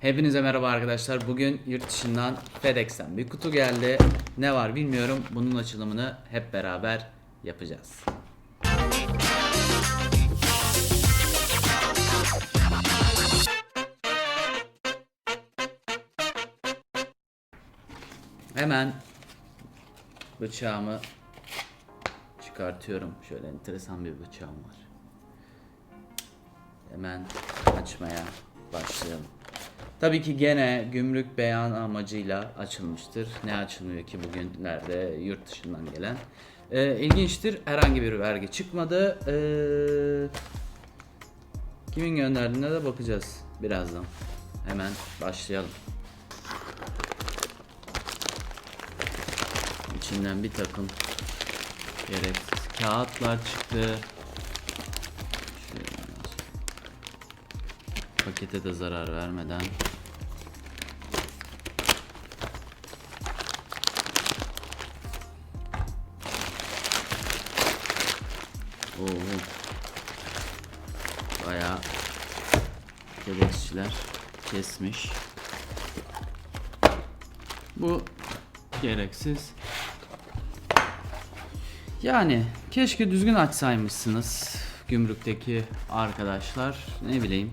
Hepinize merhaba arkadaşlar. Bugün yurt dışından FedEx'ten bir kutu geldi. Ne var bilmiyorum. Bunun açılımını hep beraber yapacağız. Hemen bıçağımı çıkartıyorum. Şöyle enteresan bir bıçağım var. Hemen açmaya başlayalım. Tabii ki gene gümrük beyan amacıyla açılmıştır. Ne açılmıyor ki bugünlerde yurt dışından gelen. Ee, ilginçtir. Herhangi bir vergi çıkmadı. Ee, kimin gönderdiğine de bakacağız birazdan. Hemen başlayalım. İçinden bir takım gereksiz kağıtlar çıktı. Pakete de zarar vermeden Oo. Bayağı bebekçiler kesmiş. Bu gereksiz. Yani keşke düzgün açsaymışsınız gümrükteki arkadaşlar. Ne bileyim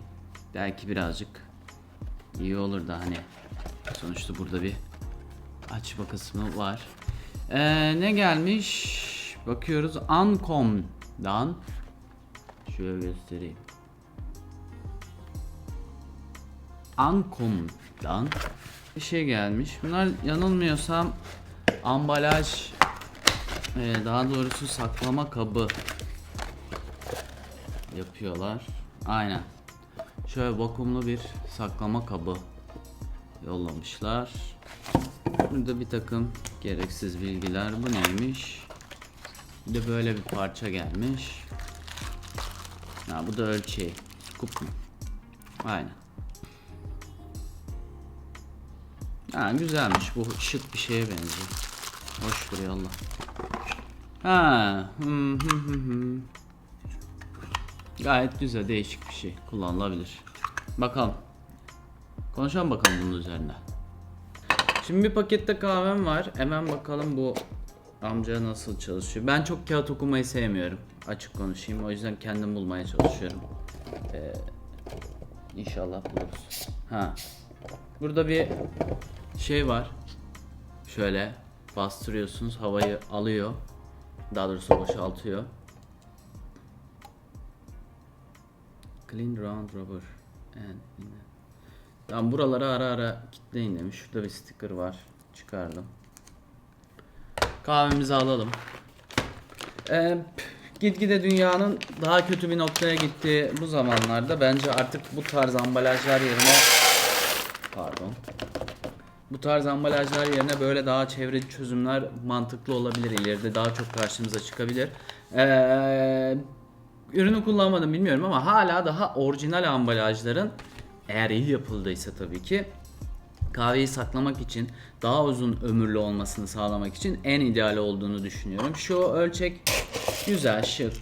belki birazcık iyi olur da hani sonuçta burada bir açma kısmı var. Ee, ne gelmiş? Bakıyoruz Uncom'dan şöyle göstereyim. Uncom'dan bir şey gelmiş. Bunlar yanılmıyorsam ambalaj ee, daha doğrusu saklama kabı yapıyorlar. Aynen. Şöyle vakumlu bir saklama kabı yollamışlar. Burada bir takım gereksiz bilgiler. Bu neymiş? Bir de böyle bir parça gelmiş. Ha, bu da ölçeği. Kup mu? Aynen. Ha, güzelmiş. Bu şık bir şeye benziyor. Hoş duruyor Allah. Ha. hı hı hı hı. Gayet güzel, değişik bir şey. Kullanılabilir. Bakalım. Konuşalım bakalım bunun üzerine. Şimdi bir pakette kahvem var. Hemen bakalım bu amca nasıl çalışıyor. Ben çok kağıt okumayı sevmiyorum. Açık konuşayım. O yüzden kendim bulmaya çalışıyorum. Ee, inşallah buluruz. Ha. Burada bir şey var. Şöyle bastırıyorsunuz. Havayı alıyor. Daha doğrusu boşaltıyor. Clean round rubber and Tamam buraları ara ara kitleyin demiş. Şurada bir sticker var. Çıkardım. Kahvemizi alalım. Ee, gitgide dünyanın daha kötü bir noktaya gittiği bu zamanlarda bence artık bu tarz ambalajlar yerine pardon bu tarz ambalajlar yerine böyle daha çevreci çözümler mantıklı olabilir. İleride daha çok karşımıza çıkabilir. Ee, ürünü kullanmadım bilmiyorum ama hala daha orijinal ambalajların eğer iyi yapıldıysa tabii ki kahveyi saklamak için daha uzun ömürlü olmasını sağlamak için en ideal olduğunu düşünüyorum. Şu ölçek güzel, şık.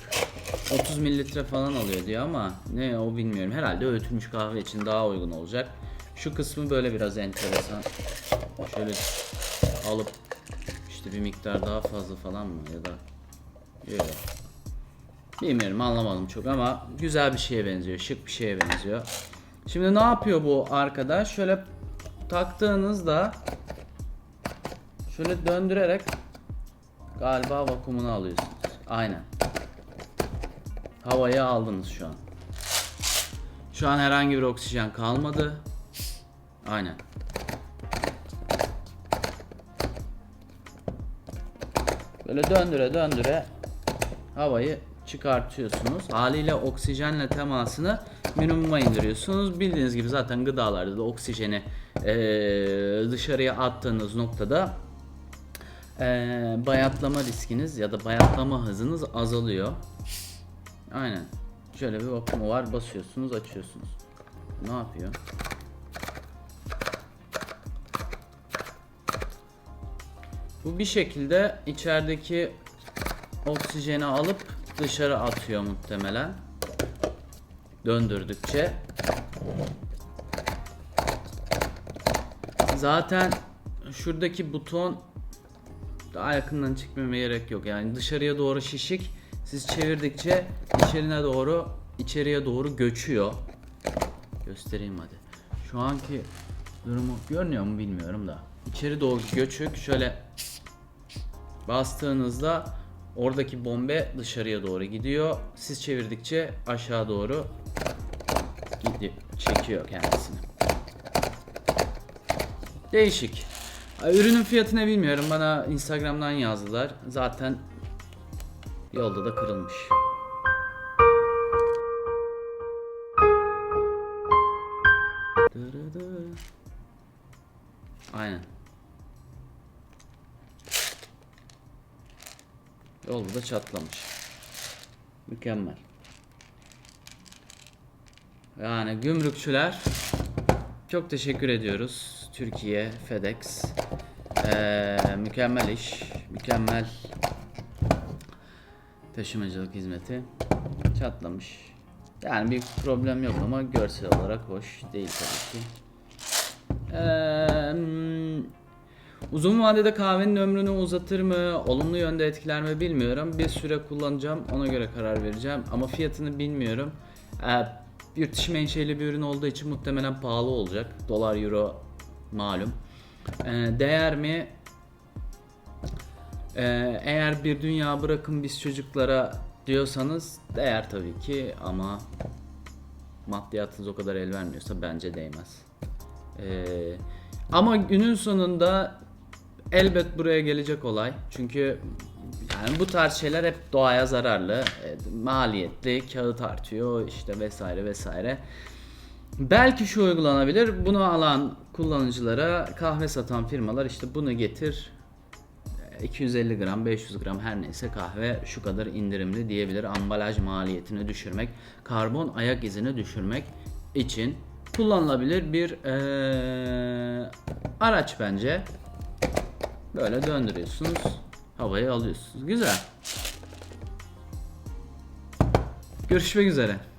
30 mililitre falan alıyor diyor ama ne o bilmiyorum. Herhalde öğütülmüş kahve için daha uygun olacak. Şu kısmı böyle biraz enteresan. Şöyle alıp işte bir miktar daha fazla falan mı ya da yok. Bilmiyorum anlamadım çok ama güzel bir şeye benziyor. Şık bir şeye benziyor. Şimdi ne yapıyor bu arkadaş? Şöyle taktığınızda şöyle döndürerek galiba vakumunu alıyorsunuz. Aynen. Havayı aldınız şu an. Şu an herhangi bir oksijen kalmadı. Aynen. Böyle döndüre döndüre havayı çıkartıyorsunuz. Haliyle oksijenle temasını minimuma indiriyorsunuz. Bildiğiniz gibi zaten gıdalarda da oksijeni eee, dışarıya attığınız noktada eee, bayatlama riskiniz ya da bayatlama hızınız azalıyor. Aynen. Şöyle bir vakumu var. Basıyorsunuz, açıyorsunuz. Ne yapıyor? Bu bir şekilde içerideki oksijeni alıp dışarı atıyor muhtemelen. Döndürdükçe. Zaten şuradaki buton daha yakından çekmeme gerek yok. Yani dışarıya doğru şişik. Siz çevirdikçe içerine doğru içeriye doğru göçüyor. Göstereyim hadi. Şu anki durumu görünüyor mu bilmiyorum da. İçeri doğru göçük şöyle bastığınızda oradaki bombe dışarıya doğru gidiyor. Siz çevirdikçe aşağı doğru gidiyor, çekiyor kendisini. Değişik. Ürünün fiyatını bilmiyorum. Bana Instagram'dan yazdılar. Zaten yolda da kırılmış. Aynen. Yolda da çatlamış. Mükemmel. Yani gümrükçüler çok teşekkür ediyoruz. Türkiye, FedEx. Ee, mükemmel iş. Mükemmel taşımacılık hizmeti. Çatlamış. Yani bir problem yok ama görsel olarak hoş değil tabii ki. Ee, uzun vadede kahvenin ömrünü uzatır mı, olumlu yönde etkiler mi bilmiyorum. Bir süre kullanacağım, ona göre karar vereceğim. Ama fiyatını bilmiyorum. Ee, yurt dışı menşeli bir ürün olduğu için muhtemelen pahalı olacak. Dolar, euro malum. Ee, değer mi? Ee, eğer bir dünya bırakın biz çocuklara diyorsanız değer tabii ki ama maddiyatınız o kadar el vermiyorsa bence değmez. Ee, ama günün sonunda elbet buraya gelecek olay. Çünkü yani bu tarz şeyler hep doğaya zararlı, e, maliyetli, kağıt artıyor işte vesaire vesaire. Belki şu uygulanabilir. Bunu alan kullanıcılara kahve satan firmalar işte bunu getir 250 gram, 500 gram her neyse kahve şu kadar indirimli diyebilir. Ambalaj maliyetini düşürmek, karbon ayak izini düşürmek için kullanılabilir bir eee, araç bence. Böyle döndürüyorsunuz, havayı alıyorsunuz. Güzel. Görüşmek üzere.